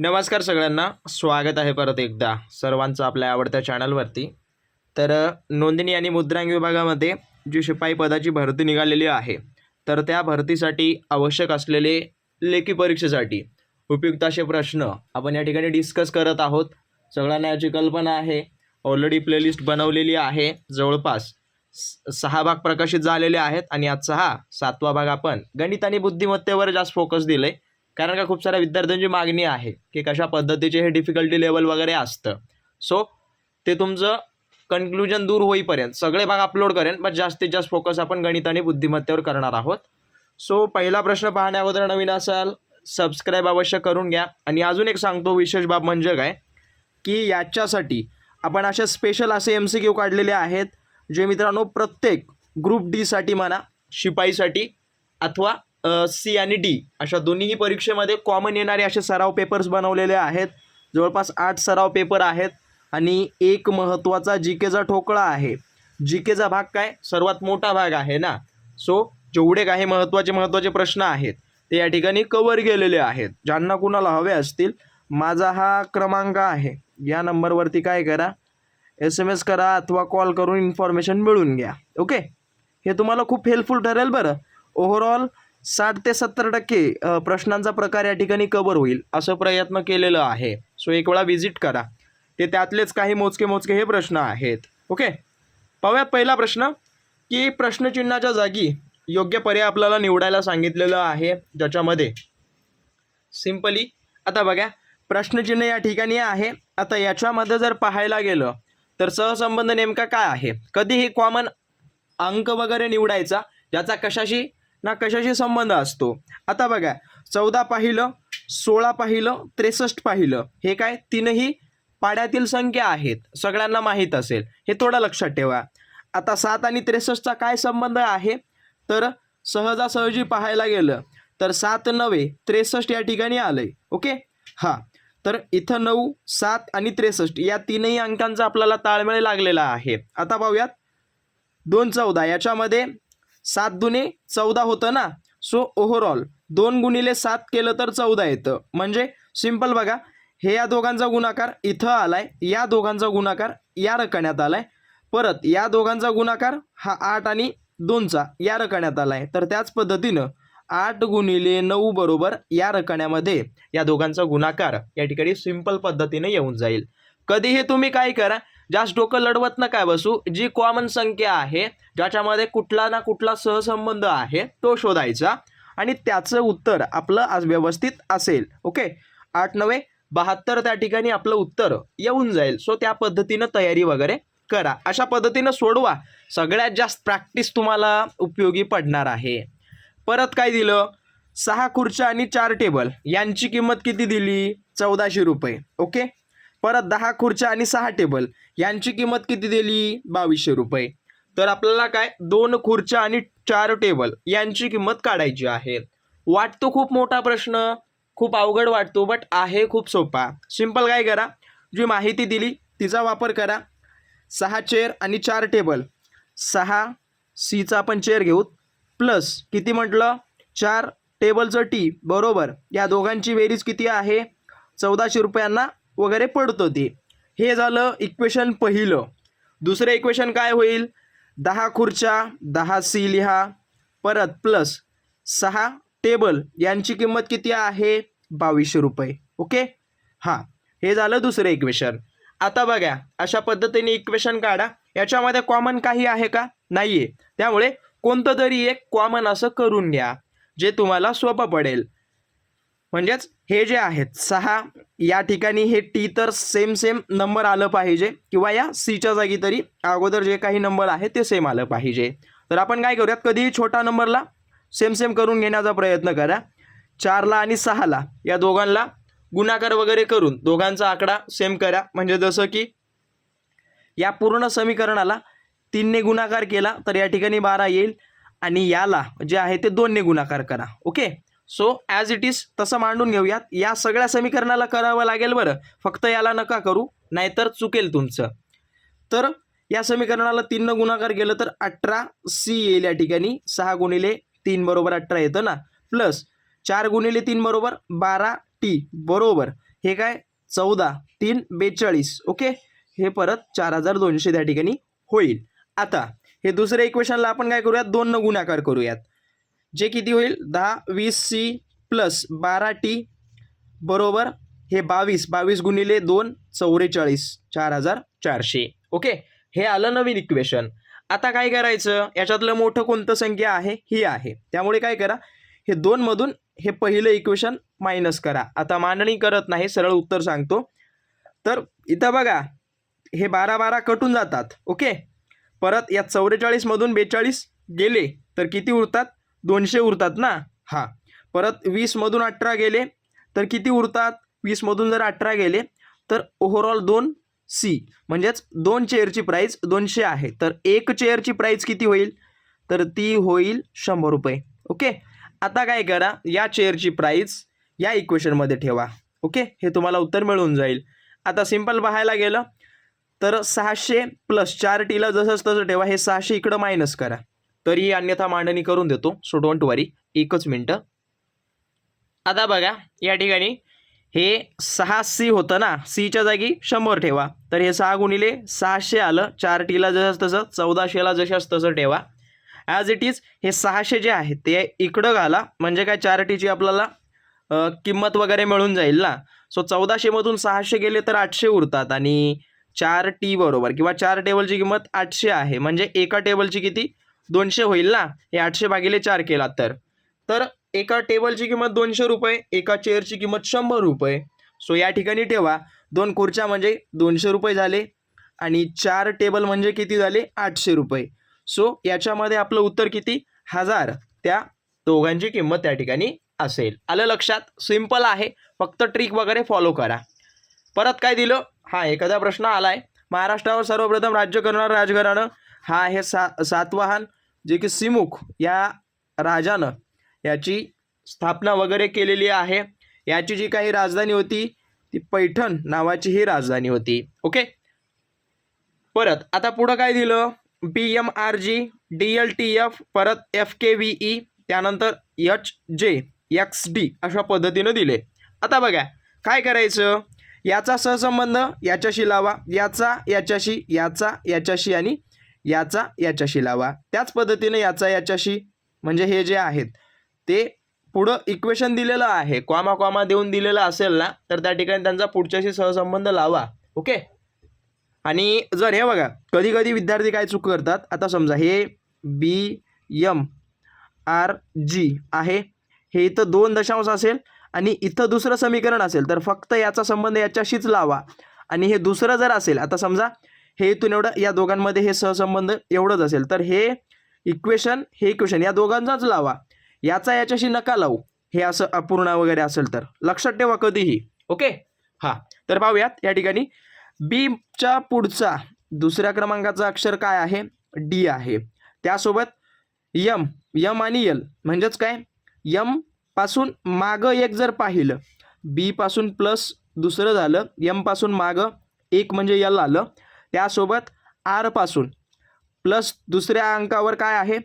नमस्कार सगळ्यांना. स्वागत आहे परत एकदा सर्वांचं आपल्या आवडत्या चॅनलवरती. तर नोंदणी आणि मुद्रांक विभागामध्ये जी शिपाई पदाची भरती निघालेली आहे तर त्या भरतीसाठी आवश्यक असलेले लेखी परीक्षेसाठी उपयुक्त असे प्रश्न आपण या ठिकाणी डिस्कस करत आहोत. सगळ्यांना याची कल्पना आहे. ऑलरेडी प्लेलिस्ट बनवलेली आहे. जवळपास स- सहा भाग प्रकाशित झालेले आहेत आणि आजचा हा सातवा भाग आपण गणित आणि बुद्धिमत्तेवर जास्त फोकस दिले कारण का खूप साऱ्या विद्यार्थ्यांची मागणी आहे की कशा पद्धतीचे हे डिफिकल्टी लेवल वगैरे असतं. सो ते तुमचं कन्क्लुजन दूर होईपर्यंत सगळे भाग अपलोड करेन पण जास्तीत जास्त फोकस आपण गणित आणि बुद्धिमत्तेवर करणार आहोत. सो पहिला प्रश्न पाहण्या अगोदर नवीन असाल सबस्क्राईब अवश्य करून घ्या. आणि अजून एक सांगतो विशेष बाब म्हणजे काय? की याच्यासाठी आपण असे स्पेशल असे एम सी क्यू काढलेले आहेत जे मित्रांनो प्रत्येक ग्रुप डीसाठी म्हणा शिपाईसाठी अथवा सी आणि डी अशा दोन्हीही परीक्षेमध्ये कॉमन येणारे असे सराव पेपर्स बनवलेले आहेत. जवळपास आठ सराव पेपर आहेत आणि एक महत्त्वाचा जी केचा ठोकळा आहे. जी केचा भाग काय? सर्वात मोठा भाग आहे ना? सो जेवढे काही महत्त्वाचे महत्त्वाचे प्रश्न आहेत ते या ठिकाणी कवर केलेले आहेत. ज्यांना कुणाला हवे असतील माझा हा क्रमांक आहे. या नंबरवरती काय करा? एस एम एस करा अथवा कॉल करून इन्फॉर्मेशन मिळून घ्या. ओके हे तुम्हाला खूप हेल्पफुल ठरेल बरं. ओव्हरऑल साठ ते सत्तर टक्के प्रश्नांचा प्रकार या ठिकाणी कवर होईल असं प्रयत्न केलेलं आहे. सो एक वेळा व्हिजिट करा. ते त्यातलेच काही मोजके मोजके हे प्रश्न आहेत. ओके पाहूयात पहिला प्रश्न की प्रश्नचिन्हाच्या जागी योग्य पर्याय आपल्याला निवडायला सांगितलेलं आहे ज्याच्यामध्ये सिम्पली आता बघा प्रश्नचिन्ह या ठिकाणी आहे. आता याच्यामध्ये जर पाहायला गेलं तर सहसंबंध नेमका काय आहे? कधीही कॉमन अंक वगैरे निवडायचा? ज्याचा कशाशी ना कशाशी संबंध असतो? आता बघा चौदा पाहिलं सोळा पाहिलं त्रेसष्ट पाहिलं हे काय? तीनही पाड्यातील संख्या आहेत. सगळ्यांना माहीत असेल. हे थोडं लक्षात ठेवा. आता सात आणि त्रेसष्टचा काय संबंध आहे? तर सहजासहजी पाहायला गेलं तर सात नवे त्रेसष्ट या ठिकाणी आलंय. ओके? हां. तर इथं नऊ सात आणि त्रेसष्ट या तीनही अंकांचा आपल्याला ताळमेळ लागलेला आहे. आता पाहूयात. दोन चौदा याच्यामध्ये सात दुने चौदा होतं ना? सो ओव्हरऑल दोन गुणिले सात केलं तर चौदा येतं. म्हणजे सिंपल बघा हे या दोघांचा गुणाकार इथं आलाय या दोघांचा गुणाकार या रकण्यात आलाय. परत या दोघांचा गुणाकार हा आठ आणि दोनचा या रकण्यात आलाय. तर त्याच पद्धतीनं आठ गुणिले नऊ बरोबर या रकण्यामध्ये या दोघांचा गुणाकार या ठिकाणी सिंपल पद्धतीने येऊन जाईल. कधीही तुम्ही काय करा जास्त डोकं लढवत नका बसू? जी कॉमन संख्या आहे ज्याच्यामध्ये कुठला ना कुठला सहसंबंध आहे तो शोधायचा. आणि त्याचं उत्तर आपलं आज व्यवस्थित असेल. ओके? आठ नवे बहात्तर त्या ठिकाणी आपलं उत्तर येऊन जाईल. सो त्या पद्धतीनं तयारी वगैरे करा. अशा पद्धतीनं सोडवा. सगळ्यात जास्त प्रॅक्टिस तुम्हाला उपयोगी पडणार आहे. परत काय दिलं? सहा खुर्च्या आणि चार टेबल यांची किंमत किती दिली? चौदाशे रुपये. ओके? परत दहा खुर्च्या आणि सहा टेबल. यांची किंमत किती दिली? बावीसशे रुपये. तर आपल्याला काय? दोन खुर्च्या आणि चार टेबल यांची किंमत काढायची आहे. वाटतो खूप मोठा प्रश्न. खूप अवघड वाटतो बट आहे खूप सोपा. सिंपल काय करा? जी माहिती दिली तिचा वापर करा. सहा चेअर आणि चार टेबल सहा सीचा आपण चेअर घेऊ. प्लस किती म्हटलं? चार टेबलचं टी बरोबर. या दोघांची बेरीज किती आहे? चौदाशे रुपयांना वगैरे पडतो होती हे झालं इक्वेशन पहिलं. दुसरं इक्वेशन काय होईल? दहा खुर्च्या दहा सी लिहा परत प्लस सहा टेबल यांची किंमत किती आहे? बावीसशे रुपये. ओके हां हे झालं दुसरं इक्वेशन आता बघा अशा पद्धतीने इक्वेशन काढा. याच्यामध्ये कॉमन काही आहे का? नाही आहे त्यामुळे कोणतं तरी एक कॉमन असं करून घ्या जे तुम्हाला सोपं पडेल. म्हणजेच हे जे आहेत सहा या ठिकाणी हे टी तर सेम सेम नंबर आलं पाहिजे. किंवा या सीच्या जागी तरी अगोदर जे काही नंबर आहे ते सेम आलं पाहिजे. तर आपण काय करूयात? कधीही छोटा नंबरला सेम सेम करून घेण्याचा प्रयत्न करा. चारला आणि सहाला या दोघांना गुणाकार वगैरे करून दोघांचा आकडा सेम करा. म्हणजे जसं की या पूर्ण समीकरणाला तीनने गुणाकार केला तर या ठिकाणी बारा येईल. आणि याला जे आहे ते दोनने गुणाकार करा. Okay? So as it is तसं मांडून घेऊयात. या सगळ्या समीकरणाला करावं लागेल बरं. फक्त याला नका करू नाहीतर चुकेल तुमचं. तर या समीकरणाला तीननं गुणाकार केलं तर अठरा सी येईल या ठिकाणी. सहा गुणिले तीन बरोबर अठरा येतं ना. प्लस चार गुणिले तीन बरोबर बारा टी. बरोबर. हे काय? चौदा तीन बेचाळीस. ओके हे परत चार हजार दोनशे त्या ठिकाणी होईल. आता हे दुसऱ्या इक्वेशनला आपण काय करूयात? दोन न गुणाकार करूयात. जे किती होईल? दहा वीस सी प्लस बारा टी बरोबर हे बावीस. बावीस गुणिले दोन चौवेचाळीस. चार हजार चारशे. ओके? हे आलं नवीन इक्वेशन आता काय करायचं? याच्यातलं मोठं कोणतं संख्या आहे? ही आहे. त्यामुळे काय करा? हे दोनमधून हे पहिलं इक्वेशन मायनस करा. आता मांडणी करत नाही सरळ उत्तर सांगतो. तर इथं बघा हे बारा बारा कटून जातात. ओके? परत या चौवेचाळीसमधून बेचाळीस गेले तर किती उरतात? दोनशे उरतात ना? हां. परत वीसमधून अठरा गेले तर किती उरतात? वीसमधून जर अठरा गेले तर ओव्हरऑल दोन सी म्हणजेच दोन चेअरची प्राईस दोनशे आहे. तर एक चेअरची प्राईस किती होईल? तर ती होईल शंभर रुपये. ओके? आता काय करा? या चेअरची प्राईस या इक्वेशनमध्ये ठेवा. ओके? हे तुम्हाला उत्तर मिळून जाईल. आता सिंपल पाहायला गेलं तर सहाशे प्लस चार टीला जसंच तसं ठेवा. हे सहाशे इकडं मायनस करा. तरी अन्यथा मांडणी करून देतो. सो डोंट वरी एकच मिनटं. आता बघा या ठिकाणी हे सहा सी होतं ना सीच्या जागी शंभर ठेवा. तर हे सहा गुणिले सहाशे आलं चार टीला जसंच तसं चौदाशेला जशाच तसं ठेवा. ॲज इट इज हे सहाशे जे आहे ते इकडं घाला. म्हणजे काय चार टीची आपल्याला किंमत वगैरे मिळून जाईल ना. सो चौदाशेमधून सहाशे गेले तर आठशे उरतात. आणि चार टी बरोबर किंवा चार टेबलची किंमत आठशे आहे. म्हणजे एका टेबलची किती? दोनशे होईल ना? हे आठशे भागिले चार केला तर. तर एका टेबलची किंमत दोनशे रुपये एका चेअरची किंमत शंभर रुपये. सो या ठिकाणी ठेवा. दोन खुर्च्या म्हणजे दोनशे रुपये झाले आणि चार टेबल म्हणजे किती झाले? आठशे रुपये. सो याच्यामध्ये आपलं उत्तर किती? हजार. त्या दोघांची किंमत त्या ठिकाणी असेल. आलं लक्षात? सिंपल आहे. फक्त ट्रिक वगैरे फॉलो करा. परत काय दिलं? हा एखादा प्रश्न आला आहे महाराष्ट्रावर सर्वप्रथम राज्य करणारं राजघराणं. हा आहे सा सातवाहन. जे की सिमुख या राजानं याची स्थापना वगैरे केलेली आहे. याची जी काही राजधानी होती ती पैठण नावाची ही राजधानी होती. ओके परत आता पुढं काय दिलं? B M R G D L T F परत एफ के व्ही ई त्यानंतर एच जे एक्स डी अशा पद्धतीनं दिले. आता बघा काय करायचं? याचा सहसंबंध याच्याशी लावा. याचा याच्याशी याचा याच्याशी आणि याचा याच्याशी लावा. त्याच पद्धतीने याचा याच्याशी म्हणजे हे जे आहेत ते पुढं इक्वेशन दिलेलं आहे कॉमा कॉमा देऊन दिलेलं असेल ना तर त्या ठिकाणी त्यांचा पुढच्याशी सहसंबंध लावा. ओके? आणि जर हे बघा कधी कधी विद्यार्थी काय चूक करतात? आता समजा हे बी यम आर जी आहे. हे इथं दोन दशांश असेल आणि इथं दुसरं समीकरण असेल तर फक्त याचा संबंध याच्याशीच लावा. आणि हे दुसरं जर असेल आता समजा हे इथून एवढं या दोघांमध्ये हे सहसंबंध एवढंच असेल. तर हे इक्वेशन हे इक्वेशन या दोघांचाच लावा. याचा याच्याशी नका लावू. हे असं अपूर्ण वगैरे असेल तर. लक्षात ठेवा कधीही. ओके? हां. तर पाहूयात या ठिकाणी. बीच्या पुढचा दुसऱ्या क्रमांकाचा अक्षर काय आहे? डी आहे. त्यासोबत यम यम आणि यल म्हणजेच काय? यमपासून मागं एक जर पाहिलं बी पासून प्लस दुसरं झालं यमपासून मागं एक म्हणजे यल आलं त्यासोबत आरपासून. प्लस दुसऱ्या अंकावर काय आहे?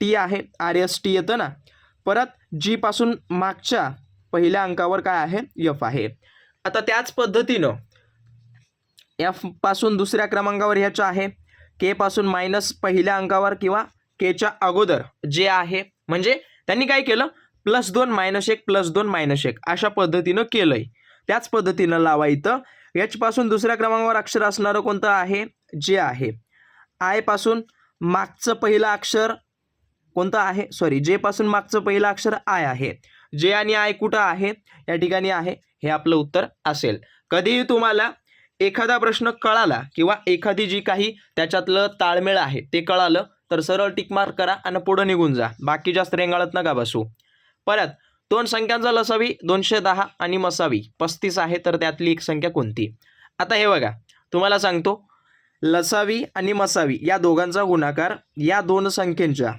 टी आहे. आर एस टी येतं ना. परत जी पासून मागच्या पहिल्या अंकावर काय आहे? यफ आहे. आता त्याच पद्धतीनं एफपासून दुसऱ्या क्रमांकावर ह्याचं आहे. के पासून मायनस पहिल्या अंकावर किंवा केच्या अगोदर जे आहे. म्हणजे त्यांनी काय केलं? प्लस दोन मायनस एक प्लस दोन मायनस एक. अशा पद्धतीनं केलंय. त्याच पद्धतीनं लावायचं एचपासून दुसऱ्या क्रमांकावर अक्षर असणारं कोणतं आहे? जे आहे. आयपासून मागचं पहिलं अक्षर कोणतं आहे? सॉरी जे पासून मागचं पहिलं अक्षर आय आहे. जे आणि आय कुठं आहे? या ठिकाणी आहे. हे आपलं उत्तर असेल. कधीही तुम्हाला एखादा प्रश्न कळाला किंवा एखादी जी काही त्याच्यातलं ताळमेळ आहे ते कळालं तर सरळ टिक मार्क करा आणि पुढं निघून जा. बाकी जास्त रेंगाळत नका बसू. परत दोन संख्यांचा लसावी दोनशे दहा आणि मसावी. पस्तीस आहे तर त्यातली एक संख्या कोणती? आता हे बघा तुम्हाला सांगतो. लसावी आणि मसावी या दोघांचा गुणाकार या दोन संख्येच्या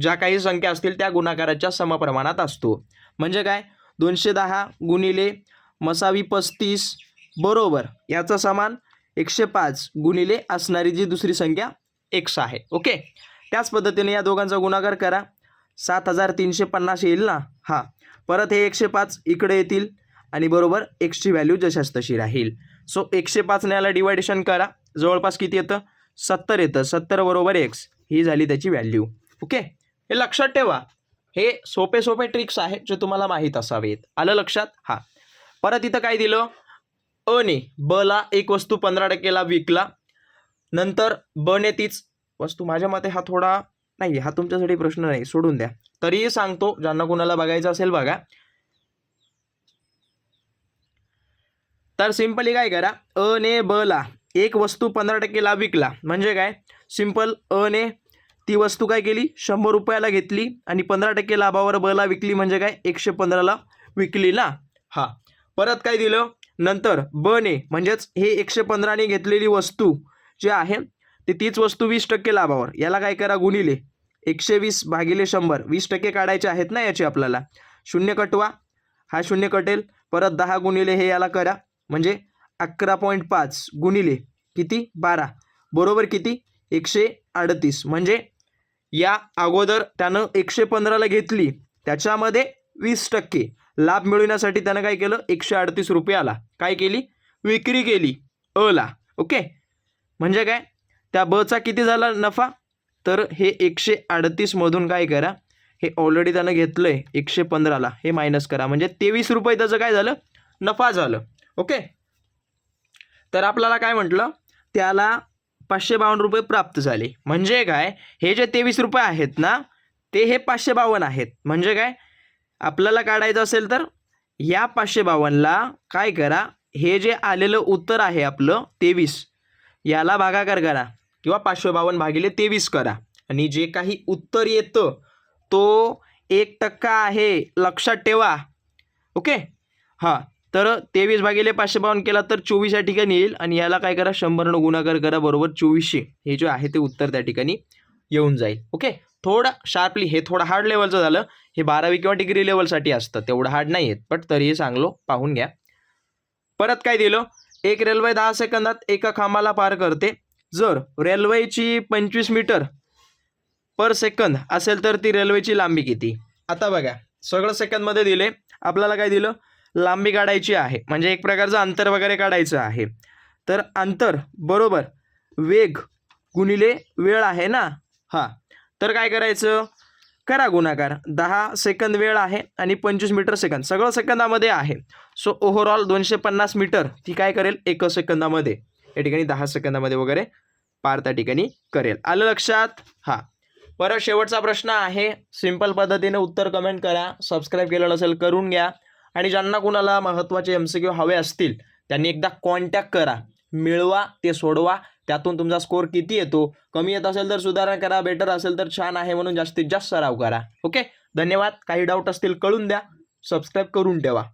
ज्या काही संख्या असतील त्या गुणाकाराच्या समप्रमाणात असतो. म्हणजे काय? दोनशे दहा गुणिले मसावी पस्तीस बरोबर याचा समान एकशे पाच गुणिले असणारी जी दुसरी संख्या एक्स आहे. ओके? त्याच पद्धतीने या दोघांचा गुणाकार करा. सात हजार तीनशे पन्नास येईल ना? हां. परत हे एकशे पाच इकडे येतील आणि बरोबर एक्सची व्हॅल्यू जशाच तशी राहील. सो एकशे पाचने याला डिवायडेशन करा. जवळपास किती येतं? सत्तर येतं. सत्तर बरोबर एक्स ही झाली त्याची व्हॅल्यू ओके हे लक्षात ठेवा. हे सोपे सोपे ट्रिक्स आहेत जे तुम्हाला माहीत असावेत. आलं लक्षात? हां. परत इथं काय दिलं? अने बला एक वस्तू पंधरा टक्केला विकला. नंतर बने तीच वस्तू. माझ्या मते हा थोडा नाही हा तुमच्यासाठी प्रश्न नाही सोडून द्या. तरीही सांगतो ज्यांना कोणाला बघायचं असेल बघा. तर सिम्पली काय करा अ ने ब ला एक वस्तू पंधरा टक्केला विकला. म्हणजे काय? सिंपल अ ने ती वस्तू काय केली? शंभर रुपयाला घेतली आणि पंधरा टक्के लाभावर ब ला विकली म्हणजे काय? एकशे पंधराला विकली ना? हा. परत काय दिलं? नंतर ब ने म्हणजेच हे एकशे पंधराने घेतलेली वस्तू जी आहे ती तीच वस्तू वीस टक्के लाभावर. याला काय करा? गुणिले. एकशे वीस भागिले शंभर. वीस टक्के काढायचे आहेत ना याचे आपल्याला. शून्य कटवा. हा शून्य कटेल. परत दहा गुणिले हे याला करा. म्हणजे अकरा पॉईंट पाच गुणिले किती? बारा. बरोबर किती? एकशे अडतीस. म्हणजे या अगोदर त्यानं एकशे पंधराला घेतली. त्याच्यामध्ये वीस टक्के. लाभ मिळवण्यासाठी त्यानं काय केलं? एकशे अडतीस रुपयाला काय केली? विक्री केली. अला ओके? म्हणजे काय? त्या बचा किती झाला नफा? तर हे एकशे अडतीसमधून काय करा हे ऑलरेडी त्यानं घेतलं आहे एकशे पंधराला हे मायनस करा. म्हणजे तेवीस रुपये त्याचं काय झालं? नफा झालं. ओके तर आपल्याला काय म्हटलं? त्याला पाचशे बावन्न रुपये प्राप्त झाले. म्हणजे काय? हे जे तेवीस रुपये आहेत ना ते हे पाचशे बावन्न आहेत. म्हणजे काय? आपल्याला काढायचं असेल तर या पाचशे बावन्नला काय करा? हे जे आलेलं उत्तर आहे आपलं तेवीस याला भागाकार करा. किंवा पाचशे बावन्न भागिले तेवीस करा. आणि जे काही उत्तर येतं तो एक टक्का आहे लक्षात ठेवा. ओके? हां. तर तेवीस भागिले पाचशे बावन्न केला तर चोवीस या ठिकाणी येईल. आणि याला काय करा शंभरनं गुणाकार करा बरोबर चोवीसशे. हे जे आहे ते उत्तर त्या ठिकाणी येऊन जाईल. ओके? थोडं शार्पली हे थोडं हार्ड लेवलचं झालं. हे बारावी किंवा डिग्री लेवलसाठी असतं. तेवढं हार्ड नाही आहेत बट तरीही चांगलो पाहून घ्या. परत काय दिलं? एक रेल्वे दहा सेकंदात एका खांबाला पार करते. जर रेल्वेची पंचवीस मीटर पर सेकंद असेल तर ती रेल्वेची लांबी किती? आता बघा सगळं सेकंदमध्ये दिले. आपल्याला काय दिलं? लांबी काढायची आहे. म्हणजे एक प्रकारचं अंतर वगैरे काढायचं आहे. तर अंतर बरोबर वेग गुणिले वेळ आहे ना? हां. तर काय करायचं? करा गुणाकार. दहा सेकंद वेळ आहे आणि पंचवीस मीटर सेकंद. सगळं सेकंदामध्ये आहे. सो ओव्हरऑल दोनशे पन्नास मीटर ती काय करेल? एक सेकंदामध्ये. या ठिकाणी दहा सेकंदामध्ये वगैरे पार त्या ठिकाणी करेल. आलं लक्षात? हां. परत शेवटचा प्रश्न आहे. सिंपल पद्धतीने उत्तर कमेंट करा. सबस्क्राईब केलेलं असेल करून घ्या. आणि ज्यांना कुणाला महत्त्वाचे एम सी क्यू हवे असतील त्यांनी एकदा कॉन्टॅक्ट करा. मिळवा ते सोडवा. त्यातून तुमचा स्कोर किती येतो? कमी येत असेल तर सुधारणा करा. बेटर असेल तर छान आहे म्हणून जास्तीत जास्त सराव करा. ओके धन्यवाद. काही डाऊट असतील कळून द्या. सबस्क्राईब करून ठेवा.